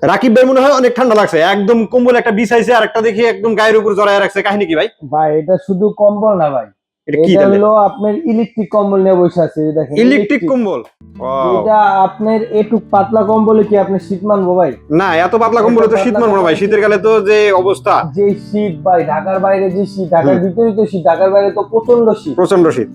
রাকিব ভাই মনে হয় অনেক ঠান্ডা লাগছে। একদম কম্বল একটা বিছাইছে আর একটা দেখি একদম গায়ের উপর জড়ায় রাখছে। কাহিনী কি ভাই? ভাই এটা শুধু কম্বল না ভাই। এটা হলো আপনার ইলেকট্রিক কম্বল নিয়ে বসে আছে দেখেন ইলেকট্রিক কম্বল? এটা আপনার এটুক পাতলা কম্বলে কি আপনি শীত মানবো ভাই? না এত পাতলা কম্বলে তো শীত মানবো না ভাই। শীতের কালে তো যে অবস্থা। যে শীত ভাই ঢাকার বাইরে যে শীত ঢাকার ভিতরে তো শীত ঢাকার বাইরে তো প্রচণ্ড শীত। প্রচণ্ড শীত।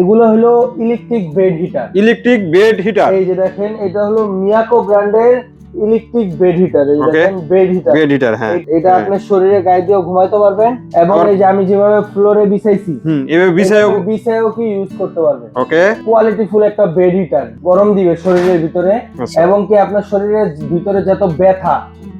এগুলো হলো electric bed heater. Electric bed heater. এই যে দেখেন এটা হলো মিয়াকো ব্র্যান্ডের ইলেকট্রিক বেড হিটার এই দেখেন বেড হিটার। বেড হিটার হ্যাঁ। এটা হ্যাঁ। আপনার শরীরে গায়ে দিয়ে ঘুমাইতে পারবেন এবং এই যে আমি যেভাবে ফ্লোরে বিছাইছি হুম এভাবে বিছায়ও বিছায়ও কি ইউজ করতে পারবেন? ওকে কোয়ালিটি ফুল একটা বেড হিটার গরম দিবে শরীরের ভিতরে আচ্ছা। এবং কি আপনার শরীরের ভিতরে যত ব্যথা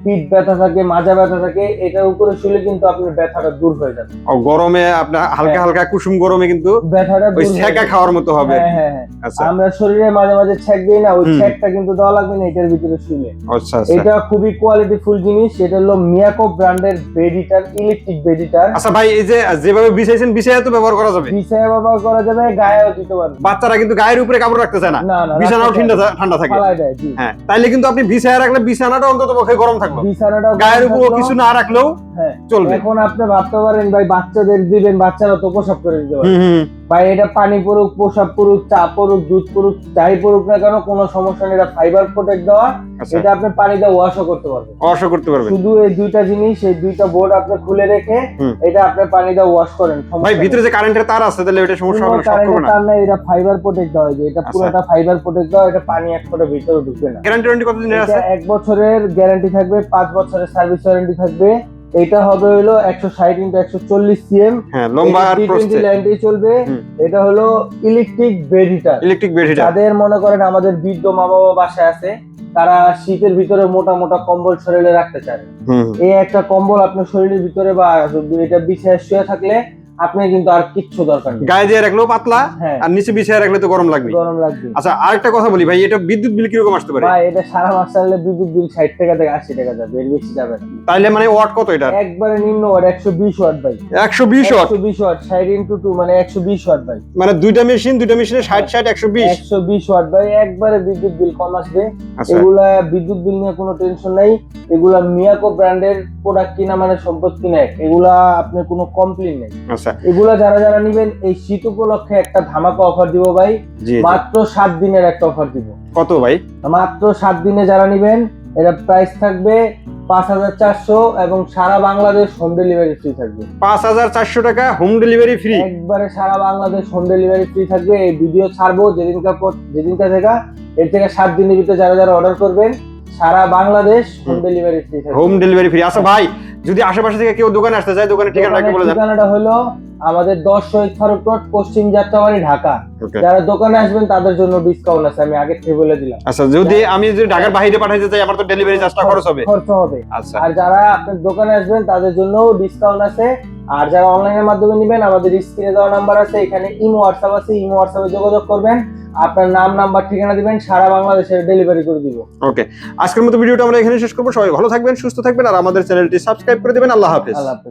পিঠ ব্যথা থাকে মাজা ব্যথা থাকে এটার উপরে শুলে কিন্তু আপনার ব্যথাটা দূর হয়ে যাবে। ও গরমে আপনার হালকা হ্যাঁ। হালকা কুসুম গরমে কিন্তু ব্যথাটা ওই ছ্যাঁকা। খাওয়ার মতো হবে। হ্যাঁ হ্যাঁ আচ্ছা। আমরা শরীরে মাঝে মাঝে ছ্যাক দিই না ওই হুম। কিন্তু দেওয়া লাগবে না এটার ভিতরে শুলে। আচ্ছা আচ্ছা। এটা খুবই কোয়ালিটি ফুল জিনিস এটা হলো মিয়াকো ব্র্যান্ডের bed heater electric bed heater আচ্ছা ভাই এই যে যেভাবে বিছাইছেন বিছাইয়া তো ব্যবহার করা যাবে। বিছায় ব্যবহার করা যাবে গায়েও দিতে পারবে। বাচ্চারা কিন্তু গায়ের উপরে কাপড় রাখতে চায় না। বিছানাও ঠান্ডা ঠান্ডা থাকে। হ্যাঁ তাইলে কিন্তু আপনি বিছায়া রাখলে বিছানাটা অন্তত পক্ষে গরম থাকল বিছানাটা গায়ের উপর কিছু না রাখলেও হ্যাঁ। চলবে। এখন আপনি ভাবতে পারেন ভাই বাচ্চাদের দিবেন বাচ্চারা তো প্রসাব করে দিতে পারে। ভাই এটা পানি পড়ুক প্রসাব পড়ুক চা পড়ুক দুধ পড়ুক যাই পড়ুক না কেন কোনো সমস্যা নেই। এটা ফাইবার প্রোটেক্ট দেওয়া আচ্ছা। এটা আপনি পানিতে ওয়াশও করতে পারবেন। অবশ্য করতে পারবেন। শুধু এই দুইটা জিনিস এই দুইটা বোর্ড আপনি খুলে রেখে এটা আপনি পানিতে ওয়াশ করেন। ভাই ভিতরে যে কারেন্টের তার আছে তাহলে ওটা সমস্যা হবে না কারেন্টের তার নাই এটা ফাইবার প্রোটেক্ট দেওয়া হয়েছে। এটা আচ্ছা। পুরোটা ফাইবার প্রোটেক্ট দেওয়া এটা পানি এক ফোঁটা ভিতরে ঢুকবে না। গ্যারান্টি ওয়ারেন্টি কতদিনের আছে? এক বছরের গ্যারান্টি থাকবে পাঁচ বছরের সার্ভিস ওয়ারেন্টি থাকবে। এটা হবে হলো একশো ষাট ইন্টু একশো চল্লিশ সিএম হ্যাঁ লম্বা আর ল্যান্ডে চলবে। এটা হলো electric bed heater electric bed heater যাদের মনে করেন আমাদের বৃদ্ধ মা বাবা বাসায় আছে তারা শীতের ভিতরে মোটা মোটা কম্বল শরীরে রাখতে চায়। এই একটা কম্বল আপনার শরীরের ভিতরে বা এটা বিছায় শুয়ে থাকলে আপনি কিন্তু আর কিচ্ছু দরকার নেই। গায়ে দিয়ে রাখলেও পাতলা হ্যাঁ। আর নিচে বিছিয়ে রাখলে তো গরম লাগবে গরম লাগবে আচ্ছা আরেকটা কথা বলি ভাই এটা বিদ্যুৎ বিল কীরকম আসতে পারে? ভাই এটা সারা মাস বিদ্যুৎ বিল ষাট টাকা থেকে আশি টাকা যাবে এর বেশি যাবে না। তাইলে মানে ওয়াট কত এটা? একবারে নিম্ন ওয়াট একশো বিশ ওয়াট ভাই। একশো বিশ ওয়াট? একশো বিশ ওয়াট ষাট ইন্টু টু মানে একশো বিশ ওয়াট ভাই। মানে দুইটা মেশিন দুইটা মেশিনে ষাট ষাট একশো বিশ? একশো বিশ ওয়াট ভাই একবারে বিদ্যুৎ বিল কম আসবে। আচ্ছা। এগুলা বিদ্যুৎ বিল নিয়ে কোনো টেনশন নাই। এগুলা মিয়াকো ব্র্যান্ডের প্রোডাক্ট কিনা মানে সম্পদ কিনা এগুলা আপনার কোনো কমপ্লেন নেই। আচ্ছা এগুলা যারা যারা নিবেন এই শীত উপলক্ষে একটা ধামাকা অফার দিব ভাই। মাত্র সাত দিনের একটা অফার দিব। কত ভাই? মাত্র সাত দিনে যারা নিবেন এটা প্রাইস থাকবে পাঁচ হাজার চারশো এবং সারা বাংলাদেশ হোম ডেলিভারি ফ্রি থাকবে। পাঁচ হাজার চারশো টাকা হোম ডেলিভারি ফ্রি একবারে সারা বাংলাদেশ হোম ডেলিভারি ফ্রি থাকবে। এই ভিডিও ছাড়বো যেদিনকার পর যেদিনকার থেকে। এর থেকে সাত দিনের ভিতরে যারা যারা অর্ডার করবেন সারা Bangladesh home. Delivery free home delivery free আচ্ছা ভাই যদি আশেপাশে থেকে কেউ দোকানে আসতে চায় দোকানে ঠিকানাটা বলে দেন। ঠিকানাটা হলো আমাদের দশ শহীদ ফারুক রোড পশ্চিম যাত্রাবাড়ি ঢাকা। যারা দোকানে আসবেন তাদের জন্য ডিসকাউন্ট আছে আমি আগে থেকে বলে দিলাম। আচ্ছা যদি আমি যদি ঢাকার বাইরে পাঠাইতে চাই আমার তো ডেলিভারি চার্জটা খরচ হবে। খরচ হবে। আচ্ছা। আর যারা আপনার দোকানে আসবেন তাদের জন্য ডিসকাউন্ট আছে। আর যারা অনলাইনের মাধ্যমে নেবেন আমাদের স্ক্রিনে দেওয়া নাম্বার আছে এখানে ইমো হোয়াটসঅ্যাপ আছে ইমো হোয়াটসঅ্যাপে যোগাযোগ করবেন। আপনার নাম নাম্বার ঠিকানা দিবেন সারা বাংলাদেশে ডেলিভারি করে দিব। ওকে আজকের মতো ভিডিওটা আমরা এখানে শেষ করব। সবাই ভালো থাকবেন সুস্থ থাকবেন আর আমাদের চ্যানেলটি সাবস্ক্রাইব করে দেবেন। আল্লাহ হাফেজ। আল্লাহ হাফেজ।